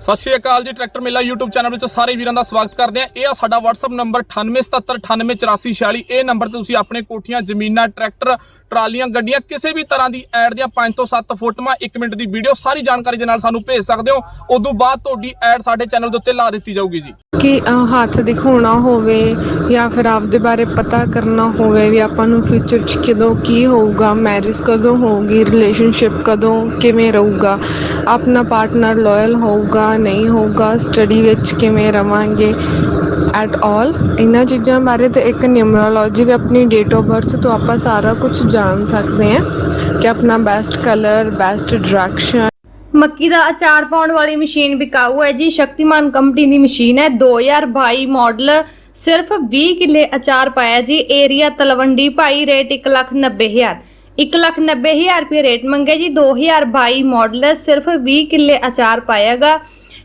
ਸਤਿ ਸ਼੍ਰੀ ਅਕਾਲ ਜੀ, ਟਰੈਕਟਰ ਮੇਲਾ YouTube ਚੈਨਲ ਵਿੱਚ ਸਾਰੇ ਵੀਰਾਂ ਦਾ ਸਵਾਗਤ ਕਰਦੇ ਆ ਇਹ ਆ ਸਾਡਾ WhatsApp ਨੰਬਰ 9877988446 ਇਹ ਨੰਬਰ ਤੇ ਤੁਸੀਂ ਆਪਣੇ ਕੋਠੀਆਂ, ਜ਼ਮੀਨਾਂ, ਟਰੈਕਟਰ, ਟਰਾਲੀਆਂ, ਗੱਡੀਆਂ ਕਿਸੇ ਵੀ ਤਰ੍ਹਾਂ ਦੀ ਐਡ ਦੀਆਂ 5 ਤੋਂ 7 ਫੋਟੋਆਂ 1 ਮਿੰਟ ਦੀ ਵੀਡੀਓ ਸਾਰੀ ਜਾਣਕਾਰੀ ਦੇ ਨਾਲ ਸਾਨੂੰ ਭੇਜ ਸਕਦੇ ਹੋ। ਉਦੋਂ ਬਾਅਦ ਤੁਹਾਡੀ ਐਡ ਸਾਡੇ ਚੈਨਲ ਦੇ ਉੱਤੇ ਲਾ ਦਿੱਤੀ ਜਾਊਗੀ ਜੀ। ਕਿ ਹੱਥ ਦਿਖਾਉਣਾ ਹੋਵੇ ਜਾਂ ਫਿਰ ਆਪਦੇ ਬਾਰੇ ਪਤਾ ਕਰਨਾ ਹੋਵੇ ਵੀ ਆਪਾਂ ਨੂੰ ਫਿਊਚਰ 'ਚ ਕਦੋਂ ਕੀ ਹੋਊਗਾ ਮੈਰਿਜ ਕਦੋਂ ਹੋਊਗੀ ਰਿਲੇਸ਼ਨਸ਼ਿਪ ਕਦੋਂ ਕਿਵੇਂ ਰਹੂਗਾ, ਆਪਣਾ ਪਾਰਟਨਰ ਲਾਇਲ ਹੋਊਗਾ ਨਹੀਂ ਹੋਊਗਾ ਸਟੱਡੀ ਵਿੱਚ ਕਿਵੇਂ ਰਵਾਂਗੇ ਐਟ ਆਲ ਇਹਨਾਂ ਚੀਜ਼ਾਂ ਬਾਰੇ ਤੇ ਇੱਕ ਨਿਊਮਰੋਲੋਜੀ ਵੀ ਆਪਣੀ ਡੇਟ ਆਫ ਬਰਥ ਤੋਂ ਆਪਾਂ ਸਾਰਾ ਕੁਝ ਜਾਣ ਸਕਦੇ ਹਾਂ ਕਿ ਆਪਣਾ ਬੈਸਟ ਕਲਰ ਬੈਸਟ ਡਾਇਰੈਕਸ਼ਨ ਮੱਕੀ ਦਾ ਅਚਾਰ ਪਾਉਣ ਵਾਲੀ ਮਸ਼ੀਨ ਵਿਕਾਊ ਹੈ ਜੀ। ਸ਼ਕਤੀਮਾਨ ਕੰਪਨੀ ਦੀ ਮਸ਼ੀਨ ਹੈ। 2022 ਮਾਡਲ ਸਿਰਫ 20 ਕਿੱਲੇ ਅਚਾਰ ਪਾਇਆ ਜੀ। ਏਰੀਆ ਤਲਵੰਡੀ ਭਾਈ ਰੇਟ 190000 190000 ਰੁਪਏ ਰੇਟ ਮੰਗੇ ਜੀ। 2022 ਮਾਡਲ ਸਿਰਫ 20 ਕਿੱਲੇ ਅਚਾਰ ਪਾਇਆਗਾ।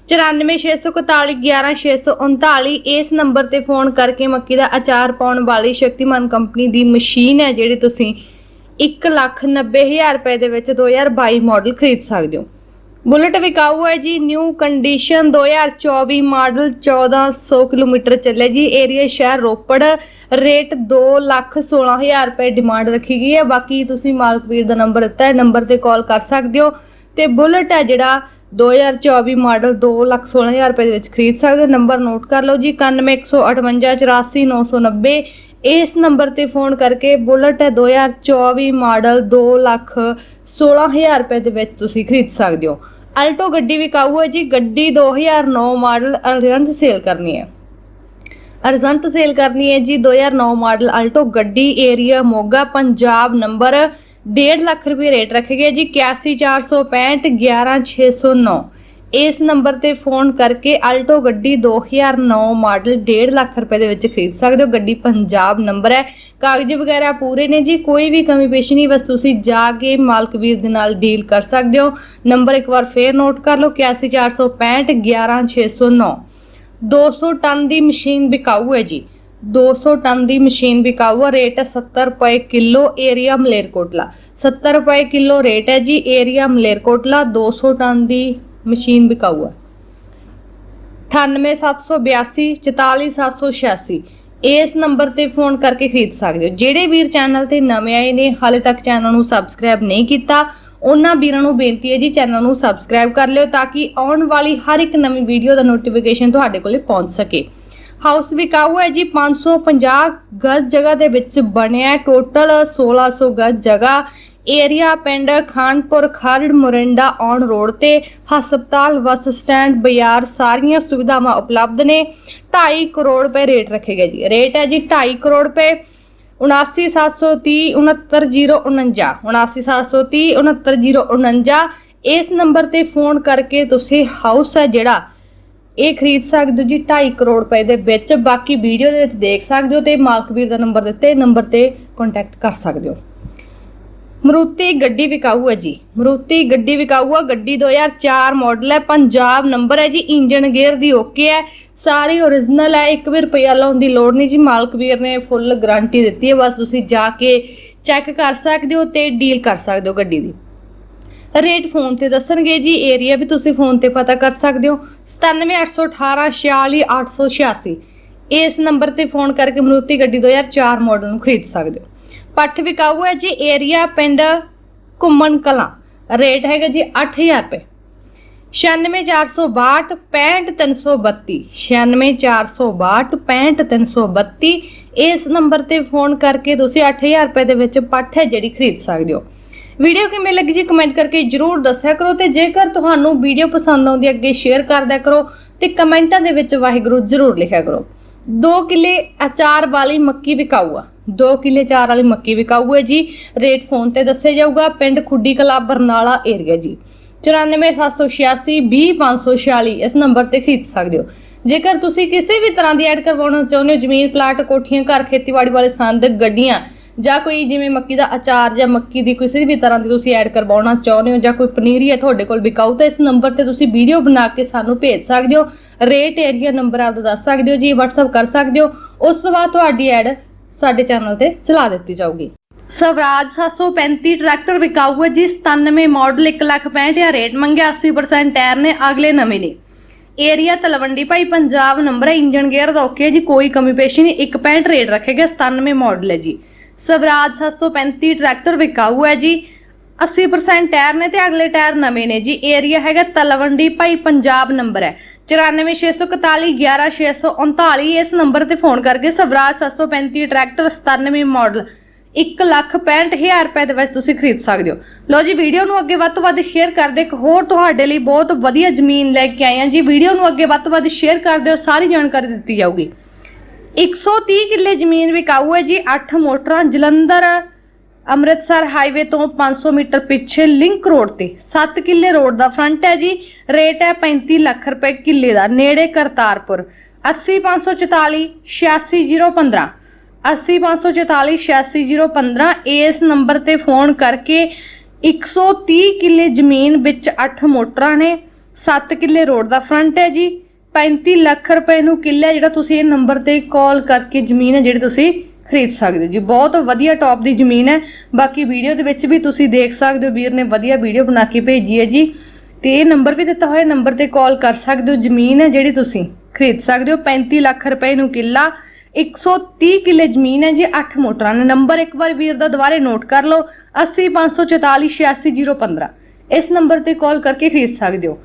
9464111639 ਇਸ ਨੰਬਰ ਤੇ ਫੋਨ ਕਰਕੇ ਮੱਕੀ ਦਾ ਅਚਾਰ ਪਾਉਣ ਵਾਲੀ ਸ਼ਕਤੀਮਾਨ ਕੰਪਨੀ ਦੀ ਮਸ਼ੀਨ ਹੈ, ਜਿਹੜੀ ਤੁਸੀਂ 190000 ਰੁਪਏ ਦੇ ਵਿੱਚ 2022 ਮਾਡਲ ਖਰੀਦ ਸਕਦੇ ਹੋ। ਬੁਲਟ ਵਿਕਾਊ ਹੈ ਜੀ ਨਿਊ ਕੰਡੀਸ਼ਨ 2024 ਮਾਡਲ 1400 ਕਿਲੋਮੀਟਰ ਚੱਲੇ ਜੀ। ਏਰੀਆ ਸ਼ਹਿਰ ਰੋਪੜ ਰੇਟ 216000 ਰੁਪਏ ਡਿਮਾਂਡ ਰੱਖੀ ਗਈ ਹੈ। ਬਾਕੀ ਤੁਸੀਂ ਮਾਲਕ ਵੀਰ ਦਾ ਨੰਬਰ ਦਿੱਤਾ ਹੈ ਨੰਬਰ ਤੇ ਕਾਲ ਕਰ ਸਕਦੇ ਹੋ। ਤੇ ਬੁਲਟ ਹੈ ਜਿਹੜਾ 2024 ਮਾਡਲ 216000 ਰੁਪਏ ਦੇ ਵਿੱਚ ਖਰੀਦ ਸਕਦੇ ਹੋ। ਨੰਬਰ ਨੋਟ ਕਰ ਲਓ ਜੀ 9115844990 ਇਸ ਨੰਬਰ ਤੇ ਫੋਨ ਕਰਕੇ ਬੁਲਟ ਹੈ 2024 ਮਾਡਲ 216000 ਰੁਪਏ ਦੇ ਵਿੱਚ ਤੁਸੀਂ ਖਰੀਦ ਸਕਦੇ ਹੋ। ਅਲਟੋ ਗੱਡੀ ਵਿਕਾਊ ਹੈ ਜੀ? ਗੱਡੀ 2009 ਮਾਡਲ ਅਰਜੰਟ ਸੇਲ ਕਰਨੀ ਹੈ। ਅਰਜੰਟ ਸੇਲ ਕਰਨੀ ਹੈ ਜੀ। 2009 ਮਾਡਲ ਅਲਟੋ ਗੱਡੀ ਏਰੀਆ ਮੋਗਾ, ਪੰਜਾਬ ਨੰਬਰ 1.5 ਲੱਖ ਰੁਪਏ ਰੇਟ ਰੱਖੇ ਗਏ ਜੀ 81465 11609 ਇਸ ਨੰਬਰ ਤੇ ਫੋਨ ਕਰਕੇ ਅਲਟੋ ਗੱਡੀ 2009 ਮਾਡਲ 1.5 ਲੱਖ ਰੁਪਏ ਦੇ ਵਿੱਚ ਖਰੀਦ ਸਕਦੇ ਹੋ। ਗੱਡੀ ਪੰਜਾਬ ਨੰਬਰ ਹੈ। ਕਾਗਜ਼ ਵਗੈਰਾ ਪੂਰੇ ਨੇ ਜੀ, ਕੋਈ ਵੀ ਕਮੀ ਪੇਸ਼ੀ ਨਹੀਂ, ਬਸ ਤੁਸੀਂ ਜਾ ਕੇ ਮਾਲਕ ਵੀਰ ਦੇ ਨਾਲ ਡੀਲ ਕਰ ਸਕਦੇ ਹੋ। ਨੰਬਰ ਇੱਕ ਵਾਰ ਫੇਰ ਨੋਟ ਕਰ ਲਓ 81465 11609 200 ਟਨ ਦੀ ਮਸ਼ੀਨ ਵਿਕਾਊ ਹੈ ਜੀ। 200 ਟਨ ਦੀ ਮਸ਼ੀਨ ਵਿਕਾਊ ਹੈ ਰੇਟ ਹੈ 70 ਰੁਪਏ ਕਿਲੋ ਏਰੀਆ ਮਲੇਰਕੋਟਲਾ। 70 ਰੁਪਏ ਕਿਲੋ ਰੇਟ ਹੈ ਜੀ ਏਰੀਆ ਮਲੇਰਕੋਟਲਾ 200 ਟਨ ਦੀ ਮਸ਼ੀਨ ਵਿਕਾਊ ਹੈ 98782 44786 ਇਸ ਨੰਬਰ ਤੇ ਫੋਨ ਕਰਕੇ ਖਰੀਦ ਸਕਦੇ ਹੋ। ਜਿਹੜੇ ਵੀਰ ਚੈਨਲ ਤੇ ਨਵੇਂ ਆਏ ਨੇ, ਹਾਲੇ ਤੱਕ ਚੈਨਲ ਨੂੰ ਸਬਸਕ੍ਰਾਈਬ ਨਹੀਂ ਕੀਤਾ, ਉਹਨਾਂ ਵੀਰਾਂ ਨੂੰ ਬੇਨਤੀ ਹੈ ਜੀ ਚੈਨਲ ਨੂੰ ਸਬਸਕ੍ਰਾਈਬ ਕਰ ਲਿਓ ਤਾਂ ਕਿ ਆਉਣ ਵਾਲੀ ਹਰ ਇੱਕ ਨਵੀਂ ਵੀਡੀਓ ਦਾ ਨੋਟੀਫਿਕੇਸ਼ਨ ਤੁਹਾਡੇ ਕੋਲੇ ਪਹੁੰਚ ਸਕੇ। ਹਾਊਸ ਵਿਕਾਊ ਹੈ ਜੀ 550 ਗਜ਼ ਜਗ੍ਹਾ ਦੇ ਵਿੱਚ ਬਣਿਆ ਹੈ। ਟੋਟਲ 1600 ਗਜ਼ ਜਗ੍ਹਾ। ਏਰੀਆ ਪਿੰਡ ਖਾਨਪੁਰ, ਖਰੜ, ਮੁਰਿੰਡਾ ਔਨ ਰੋਡ ਤੇ ਹਸਪਤਾਲ, ਬੱਸ ਸਟੈਂਡ, ਬਾਜ਼ਾਰ ਸਾਰੀਆਂ ਸੁਵਿਧਾਵਾਂ ਉਪਲਬਧ ਨੇ। 2.5 ਕਰੋੜ ਰੁਪਏ ਰੇਟ ਰੱਖੇ ਗਏ ਜੀ। ਰੇਟ ਹੈ ਜੀ 2.5 ਕਰੋੜ ਰੁਪਏ। 79730 69049 79730 69049 ਇਸ ਨੰਬਰ ਤੇ ਫੋਨ ਕਰਕੇ ਤੁਸੀਂ ਹਾਊਸ ਹੈ ਜਿਹੜਾ ਇਹ ਖਰੀਦ ਸਕਦੇ ਹੋ ਜੀ 2.5 ਕਰੋੜ ਰੁਪਏ ਦੇ ਵਿੱਚ। ਬਾਕੀ ਵੀਡੀਓ ਦੇ ਵਿੱਚ ਦੇਖ ਸਕਦੇ ਹੋ ਤੇ ਮਾਲਕਵੀਰ ਦਾ ਨੰਬਰ ਦਿੱਤੇ, ਨੰਬਰ ਤੇ ਕੰਟੈਕਟ ਕਰ ਸਕਦੇ ਹੋ। ਮਰੂਤੀ ਗੱਡੀ ਵਿਕਾਊ ਹੈ ਜੀ। ਮਰੂਤੀ ਗੱਡੀ ਵਿਕਾਊ ਹੈ ਗੱਡੀ 2004 ਮਾਡਲ ਹੈ, ਪੰਜਾਬ ਨੰਬਰ ਹੈ ਜੀ ਇੰਜਨ ਗੇਅਰ ਦੀ ਓਕੇ ਹੈ। ਸਾਰੀ ਓਰੀਜਨਲ ਹੈ, ਇੱਕ ਵੀ ਰੁਪਈਆ ਲਾਉਣ ਦੀ ਲੋੜ ਨਹੀਂ ਜੀ। ਮਾਲਕਵੀਰ ਨੇ ਫੁੱਲ ਗਾਰੰਟੀ ਦਿੱਤੀ ਹੈ। ਬਸ ਤੁਸੀਂ ਜਾ ਕੇ ਚੈੱਕ ਕਰ ਸਕਦੇ ਹੋ ਤੇ ਡੀਲ ਕਰ ਸਕਦੇ ਹੋ ਗੱਡੀ ਦੀ। ਰੇਟ ਫੋਨ ਤੇ ਦੱਸਣਗੇ ਜੀ ਏਰੀਆ ਵੀ ਤੁਸੀਂ ਫੋਨ ਤੇ ਪਤਾ ਕਰ ਸਕਦੇ ਹੋ। 9781846886 ਇਸ ਨੰਬਰ ਤੇ ਫੋਨ ਕਰਕੇ ਮਰੂਤੀ ਗੱਡੀ 2004 ਮਾਡਲ ਨੂੰ ਖਰੀਦ ਸਕਦੇ ਹੋ। ਪੱਠ ਵਿਕਾਊ ਹੈ ਜੀ ਏਰੀਆ ਪਿੰਡ ਘੁੰਮਣ ਕਲਾਂ ਰੇਟ ਹੈਗਾ ਜੀ 8000 ਰੁਪਏ। 96462 65332 96462 65332 ਇਸ ਨੰਬਰ ਤੇ ਫੋਨ ਕਰਕੇ ਤੁਸੀਂ 8000 ਰੁਪਏ ਦੇ ਵਿੱਚ ਪੱਠ ਹੈ ਜਿਹੜੀ ਖਰੀਦ ਸਕਦੇ ਹੋ। ਵੀਡੀਓ ਕਿਵੇਂ ਲੱਗੀ ਜੀ ਕਮੈਂਟ ਕਰਕੇ ਜਰੂਰ ਦੱਸਿਆ ਕਰੋ ਤੇ ਜੇਕਰ ਤੁਹਾਨੂੰ ਵੀਡੀਓ ਪਸੰਦ ਆਉਂਦੀ ਹੈ, ਅੱਗੇ ਸ਼ੇਅਰ ਕਰਦਿਆ ਕਰੋ ਤੇ ਕਮੈਂਟਾਂ ਦੇ ਵਿੱਚ ਵਾਹਿਗੁਰੂ ਜਰੂਰ ਲਿਖਿਆ ਕਰੋ। 2 ਕਿੱਲੇ ਅਚਾਰ ਵਾਲੀ ਮੱਕੀ ਵਿਕਾਊ ਆ 2 ਕਿੱਲੇ ਚਾਰ ਵਾਲੀ ਮੱਕੀ ਵਿਕਾਊ ਹੈ ਜੀ। ਰੇਟ ਫੋਨ ਤੇ ਦੱਸਿਆ ਜਾਊਗਾ, ਪਿੰਡ ਖੁੱਡੀ ਕਲਾ ਬਰਨਾਲਾ ਏਰੀਆ ਜੀ। 94786 20546 ਇਸ ਨੰਬਰ ਤੇ ਖਰੀਦ ਸਕਦੇ ਹੋ। ਜੇਕਰ ਤੁਸੀਂ ਕਿਸੇ ਵੀ ਤਰ੍ਹਾਂ ਦੀ ਐਡ ਕਰਵਾਉਣਾ ਚਾਹੁੰਦੇ ਹੋ, ਜ਼ਮੀਨ ਪਲਾਟ ਕੋਠੀਆਂ, ਘਰ, ਖੇਤੀਬਾੜੀ ਵਾਲੇ ਸੰਦ, ਗੱਡੀਆਂ ਜਾਂ ਕੋਈ ਜਿਵੇਂ ਮੱਕੀ ਦਾ ਅਚਾਰ ਜਾਂ ਮੱਕੀ ਦੀ ਕਿਸੇ ਵੀ ਤਰ੍ਹਾਂ ਦੀ ਤੁਸੀਂ ਐਡ ਕਰਵਾਉਣਾ ਚਾਹੁੰਦੇ ਹੋ ਜਾਂ ਕੋਈ ਪਨੀਰੀ ਹੈ ਤੁਹਾਡੇ ਕੋਲ ਵਿਕਾਊ, ਤਾਂ ਇਸ ਨੰਬਰ ਤੇ ਤੁਸੀਂ ਵੀਡੀਓ ਬਣਾ ਕੇ ਸਾਨੂੰ ਭੇਜ ਸਕਦੇ ਹੋ। ਰੇਟ ਏਰੀਆ ਨੰਬਰ ਆਪਦਾ ਦੱਸ ਸਕਦੇ ਹੋ, ਜੀ WhatsApp ਕਰ ਸਕਦੇ ਹੋ। ਉਸ ਤੋਂ ਬਾਅਦ ਤੁਹਾਡੀ ਐਡ ਸਾਡੇ ਚੈਨਲ ਤੇ ਚਲਾ ਦਿੱਤੀ ਜਾਊਗੀ। ਸਵਰਾਜ 735 ਟਰੈਕਟਰ ਵਿਕਾਊ ਹੈ ਜੀ 97 ਮਾਡਲ 1 ਲੱਖ 65000 ਰੇਟ ਮੰਗਿਆ 80% ਟਾਇਰ ਨੇ, ਅਗਲੇ ਨਵੇਂ ਨੇ। ਏਰੀਆ ਤਲਵੰਡੀ ਭਾਈ, ਪੰਜਾਬ ਨੰਬਰ ਹੈ ਇੰਜਨ ਗੇਅਰ ਦਾ ਓਕੇ ਜੀ, ਕੋਈ ਕਮੀ ਪੇਸ਼ੀ ਨਹੀਂ, ਇੱਕ ਪੈਂਟ ਰੇਟ ਰੱਖੇਗਾ 97 ਮਾਡਲ ਹੈ ਜੀ। ਸਵਰਾਜ 735 ਟਰੈਕਟਰ ਵਿਕਾਊ ਹੈ ਜੀ। 80% ਟਾਇਰ ਨੇ ਤੇ ਅਗਲੇ ਟਾਇਰ ਨਵੇਂ ਨੇ ਜੀ। ਏਰੀਆ ਹੈਗਾ ਤਲਵੰਡੀ, ਭਾਈ ਪੰਜਾਬ ਨੰਬਰ ਹੈ। 9464411639 ਇਸ ਨੰਬਰ ਤੇ ਫੋਨ ਕਰਕੇ ਸਵਰਾਜ 735 ਟਰੈਕਟਰ 97 ਮਾਡਲ 165000 ਰੁਪਏ ਦੇ ਵਿੱਚ ਤੁਸੀਂ ਖਰੀਦ ਸਕਦੇ ਹੋ। ਲੋ ਜੀ, ਵੀਡੀਓ ਨੂੰ ਅੱਗੇ ਵੱਧ ਤੋਂ ਵੱਧ ਸ਼ੇਅਰ ਕਰ ਕਰਦੇ ਇੱਕ ਹੋਰ ਤੁਹਾਡੇ ਲਈ ਬਹੁਤ ਵਧੀਆ ਜ਼ਮੀਨ ਲੈ ਕੇ ਆਏ ਹਾਂ ਜੀ। ਵੀਡੀਓ ਨੂੰ ਅੱਗੇ ਵੱਧ ਤੋਂ ਵੱਧ ਸ਼ੇਅਰ ਕਰ ਦਿਓ, ਸਾਰੀ ਜਾਣਕਾਰੀ ਦਿੱਤੀ ਜਾਊਗੀ। 130 ਕਿੱਲੇ ਜ਼ਮੀਨ ਵਿਕਾਊ ਹੈ ਜੀ 8 ਮੋਟਰਾਂ ਜਲੰਧਰ ਅੰਮ੍ਰਿਤਸਰ ਹਾਈਵੇ ਤੋਂ 500 ਮੀਟਰ ਪਿੱਛੇ ਲਿੰਕ ਰੋਡ ਤੇ। 7 ਕਿੱਲੇ ਰੋਡ ਦਾ ਫਰੰਟ ਹੈ ਜੀ, ਰੇਟ ਹੈ 35 ਲੱਖ ਰੁਪਏ ਕਿੱਲੇ ਦਾ, ਨੇੜੇ ਕਰਤਾਰਪੁਰ। 80544 86015 80544 86015 ਇਸ ਨੰਬਰ ਤੇ ਫੋਨ ਕਰਕੇ 130 ਕਿੱਲੇ ਜ਼ਮੀਨ ਵਿੱਚ 8 ਮੋਟਰਾਂ ਨੇ 7 ਕਿੱਲੇ ਰੋਡ ਦਾ ਫਰੰਟ ਹੈ ਜੀ। 35 ਲੱਖ ਰੁਪਏ ਨੂੰ ਕਿੱਲਾ ਜਿਹੜਾ ਤੁਸੀਂ ਇਹ ਨੰਬਰ ਤੇ ਕਾਲ ਕਰਕੇ ਜ਼ਮੀਨ ਹੈ ਜਿਹੜੀ ਤੁਸੀਂ ਖਰੀਦ ਸਕਦੇ ਹੋ। ਜੀ, ਬਹੁਤ ਵਧੀਆ ਟੌਪ ਦੀ ਜ਼ਮੀਨ ਹੈ। ਬਾਕੀ ਵੀਡੀਓ ਦੇ ਵਿੱਚ ਵੀ ਤੁਸੀਂ ਦੇਖ ਸਕਦੇ ਹੋ, ਵੀਰ ਨੇ ਵਧੀਆ ਵੀਡੀਓ ਬਣਾ ਕੇ ਭੇਜੀ ਹੈ ਜੀ। ਤੇ ਇਹ ਨੰਬਰ ਵੀ ਦਿੱਤਾ ਹੋਇਆ ਨੰਬਰ ਤੇ ਕਾਲ ਕਰ ਸਕਦੇ ਹੋ, ਜ਼ਮੀਨ ਹੈ ਜਿਹੜੀ ਤੁਸੀਂ ਖਰੀਦ ਸਕਦੇ ਹੋ। 35 ਲੱਖ ਰੁਪਏ ਨੂੰ ਕਿੱਲਾ 130 ਕਿੱਲੇ ਜ਼ਮੀਨ ਹੈ ਜੀ 8 ਮੋਟਰਾਂ ਨੇ। ਨੰਬਰ ਇੱਕ ਵਾਰ ਵੀਰ ਦਾ ਦੁਬਾਰੇ ਨੋਟ ਕਰ ਲਓ 80544 86015 ਇਸ ਨੰਬਰ ਤੇ ਕਾਲ ਕਰਕੇ ਖਰੀਦ ਸਕਦੇ ਹੋ।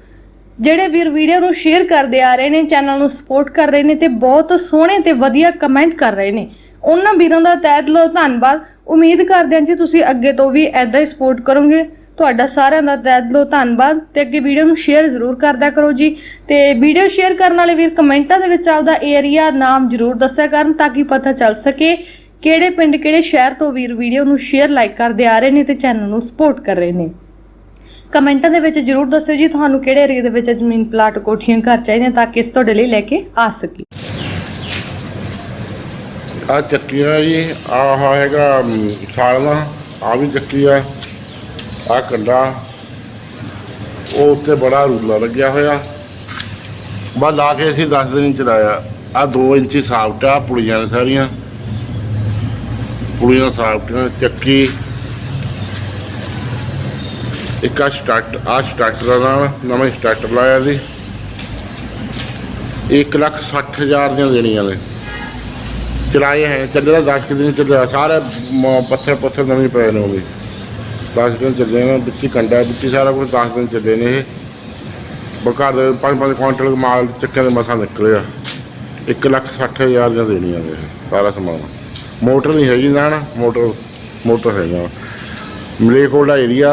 ਜਿਹੜੇ ਵੀਰ ਵੀਡੀਓ ਨੂੰ ਸ਼ੇਅਰ ਕਰਦੇ ਆ ਰਹੇ ਨੇ ਚੈਨਲ ਨੂੰ ਸਪੋਰਟ ਕਰ ਰਹੇ ਨੇ ਤੇ ਬਹੁਤ ਸੋਹਣੇ ਤੇ ਵਧੀਆ ਕਮੈਂਟ ਕਰ ਰਹੇ ਨੇ। ਉਹਨਾਂ ਵੀਰਾਂ ਦਾ ਤਹਿ ਦਿਲੋਂ ਧੰਨਵਾਦ। ਉਮੀਦ ਕਰਦੇ ਹਾਂ ਜੀ ਤੁਸੀਂ ਅੱਗੇ ਤੋਂ ਵੀ ਐਦਾਂ ਹੀ ਸਪੋਰਟ ਕਰੋਗੇ। ਤੁਹਾਡਾ ਸਾਰਿਆਂ ਦਾ ਤਹਿ ਦਿਲੋਂ ਧੰਨਵਾਦ ਤੇ ਅੱਗੇ ਵੀਡੀਓ ਨੂੰ ਸ਼ੇਅਰ ਜ਼ਰੂਰ ਕਰਦਿਆ ਕਰੋ ਜੀ। ਤੇ ਵੀਡੀਓ ਸ਼ੇਅਰ ਕਰਨ ਵਾਲੇ ਵੀਰ ਕਮੈਂਟਾਂ ਦੇ ਵਿੱਚ ਆਪਦਾ ਏਰੀਆ ਨਾਮ ਜ਼ਰੂਰ ਦੱਸਿਆ ਕਰਨ ਤਾਂ ਕਿ ਪਤਾ ਚੱਲ ਸਕੇ ਕਿਹੜੇ ਪਿੰਡ, ਕਿਹੜੇ ਸ਼ਹਿਰ ਤੋਂ ਵੀਰ ਵੀਡੀਓ ਨੂੰ ਸ਼ੇਅਰ ਲਾਈਕ ਕਰਦੇ ਆ ਰਹੇ ਨੇ ਤੇ ਚੈਨਲ ਨੂੰ ਸਪੋਰਟ ਕਰ ਰਹੇ ਨੇ। ਕਮੈਂਟਾਂ ਦੇ ਵਿੱਚ ਜਰੂਰ ਦੱਸਿਓ ਜੀ ਤੁਹਾਨੂੰ ਕਿਹੜੇ ਏਰੀਆ ਦੇ ਵਿੱਚ ਜ਼ਮੀਨ ਪਲਾਟ ਕੋਠੀਆਂ ਘਰ ਚਾਹੀਦੇ ਤਾਂ ਕਿ ਇਸ ਤੁਹਾਡੇ ਲਈ ਲੈ ਕੇ ਆ ਸਕੀ ਆ ਚੱਕੀ ਜੀ ਆਹ ਹੈਗਾ ਅਮ, ਆ ਵੀ ਚੱਕੀ ਆ ਆ ਕੰਡਾ ਉਹ ਉੱਤੇ ਬੜਾ ਰੂਲਾ ਲੱਗਿਆ ਹੋਇਆ। ਬਸ ਲਾ ਕੇ ਅਸੀਂ 10 ਦਿਨ ਚਲਾਇਆ ਆ 2 ਇੰਚੀ ਸਾਫਟ ਆ ਪੁੜੀਆਂ ਸਾਰੀਆਂ। ਪੁੜੀਆਂ ਸਾਫਟ ਚੱਕੀ ਇੱਕ ਆ ਸਟਾਰਟ ਆ ਸਟਾਰਟਰ ਨਾਲ, ਨਵਾਂ ਸਟਾਰਟਰ ਲਾਇਆ ਸੀ। 1 ਲੱਖ 60 ਹਜ਼ਾਰ ਦੀਆਂ ਦੇਣੀਆਂ ਨੇ। ਚਲਾਏ ਹੈ, ਚੱਲੇ ਦਾ 10 ਕੁ ਦਿਨ ਚੱਲਿਆ ਸਾਰੇ ਪੱਥਰ ਪੱਥਰ ਨਵੇਂ ਪਏ ਨੇ ਉਹ ਵੀ। 10 ਦਿਨ ਚੱਲੇ ਨੇ, ਵਿੱਚ ਕੰਡਾ, ਵਿੱਚ ਸਾਰਾ ਕੁਝ 10 ਦਿਨ ਚੱਲੇ ਨੇ ਇਹ। ਬਕਾਰ ਦੇ 5-5 ਕੁਇੰਟਲ ਮਾਲ ਚੱਕਿਆਂ ਦੇ ਮਸਾਂ ਨਿਕਲਿਆ 1 ਲੱਖ 60 ਹਜ਼ਾਰ ਦੀਆਂ ਦੇਣੀਆਂ ਨੇ ਇਹ, ਸਾਰਾ ਸਮਾਨ। ਮੋਟਰ ਨਹੀਂ ਹੈਗੀ ਨਾ ਮੋਟਰ ਮੋਟਰ ਹੈਗਾ। ਮਲੇਕੋਟਲਾ ਏਰੀਆ